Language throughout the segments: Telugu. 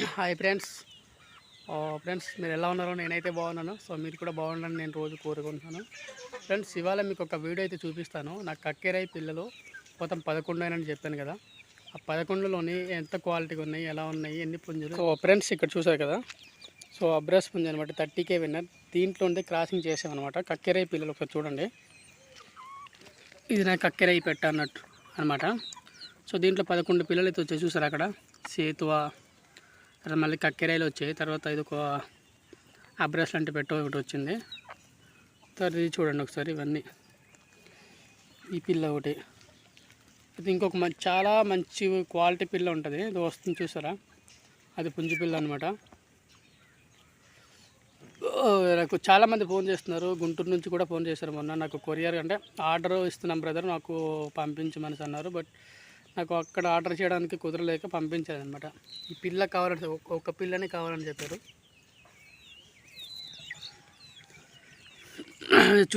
హాయ్ ఫ్రెండ్స్ ఫ్రెండ్స్ మీరు ఎలా ఉన్నారో నేనైతే బాగున్నాను. సో మీరు కూడా బాగుండాలని నేను రోజు కోరుకుంటున్నాను. ఫ్రెండ్స్ ఇవాళ మీకు ఒక వీడియో అయితే చూపిస్తాను. నా కక్కెరాయి పిల్లలు మొత్తం పదకొండు అయినని చెప్పాను కదా. ఆ పదకొండులోని ఎంత క్వాలిటీగా ఉన్నాయి ఎలా ఉన్నాయి ఎన్ని పుంజులు? సో ఫ్రెండ్స్ ఇక్కడ చూసారు కదా. సో అబ్రస్ పుంజు అనమాట థర్టీకే విన్నర్ దీంట్లో ఉండే క్రాసింగ్ చేసామన్నమాట కక్కెరాయి పిల్లలు ఒకసారి చూడండి. ఇది నా కక్కెరాయి పెట్ట అన్నట్టు అనమాట సో దీంట్లో పదకొండు పిల్లలు అయితే వచ్చాయి. చూసారు అక్కడ? సేతువ తర్వాత మళ్ళీ కక్కెరాయిలు వచ్చాయి. తర్వాత ఇది ఒక అబ్రస్ లాంటి పెట్ట ఒకటి వచ్చింది. తర్వాత ఇది చూడండి ఒకసారి ఇవన్నీ. ఈ పిల్ల ఒకటి. ఇది ఇంకొక మంచి చాలా మంచి క్వాలిటీ పిల్ల ఉంటుంది. ఇది వస్తుంది చూసారా? అది పుంజు పిల్ల అనమాట నాకు చాలామంది ఫోన్ చేస్తున్నారు. గుంటూరు నుంచి కూడా ఫోన్ చేశారు మొన్న. నాకు కొరియర్ అంటే ఆర్డర్ ఇస్తున్నాం బ్రదర్ నాకు పంపించమని అన్నారు. బట్ నాకు అక్కడ ఆర్డర్ చేయడానికి కుదరలేక పంపించారనమాట. అనమాట ఈ పిల్ల కావాలని ఒక- ఒక పిల్లని కావాలని చెప్పారు.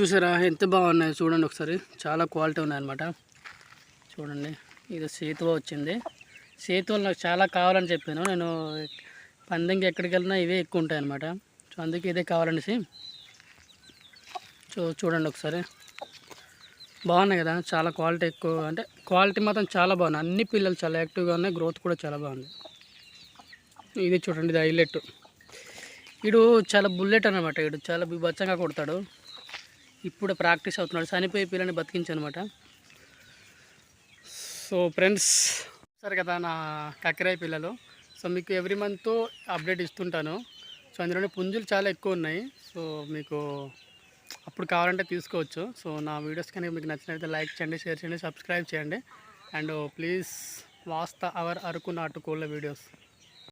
చూసారా ఎంత బాగున్నాయి చూడండి ఒకసారి. చాలా క్వాలిటీ ఉన్నాయన్నమాట. చూడండి ఇది సేతువ వచ్చింది. సేతువలు నాకు చాలా కావాలని చెప్పాను. నేను పందెంకి ఎక్కడికి వెళ్ళినా ఇవే ఎక్కువ ఉంటాయనమాట సో అందుకే ఇదే కావాలనేసి చూ చూడండి ఒకసారి. బాగున్నాయి కదా చాలా క్వాలిటీ ఎక్కువ అంటే క్వాలిటీ మాత్రం చాలా బాగున్నాయి. అన్ని పిల్లలు చాలా యాక్టివ్గా ఉన్నాయి గ్రోత్ కూడా చాలా బాగుంది. ఇది చూడండి ఇది హైలెట్. వీడు చాలా బుల్లెట్ అనమాట వీడు చాలా బచ్చంగా కొడతాడు. ఇప్పుడు ప్రాక్టీస్ అవుతున్నాడు చనిపోయే పిల్లని బతికించనమాట. సో ఫ్రెండ్స్ సరే కదా నా కక్కరాయి పిల్లలు. సో మీకు ఎవ్రీ మంత్ అప్డేట్ ఇస్తుంటాను. సో అందులోనే పుంజులు చాలా ఎక్కువ ఉన్నాయి. సో మీకు అప్పుడు కావాలంటే తీసుకోవచ్చు. సో నా వీడియోస్ కనుక మీకు నచ్చినట్లయితే లైక్ చేయండి షేర్ చేయండి సబ్స్క్రైబ్ చేయండి. అండ్ ప్లీజ్ వాస్త అవర్ అరకు నాటుకోళ్ళ వీడియోస్.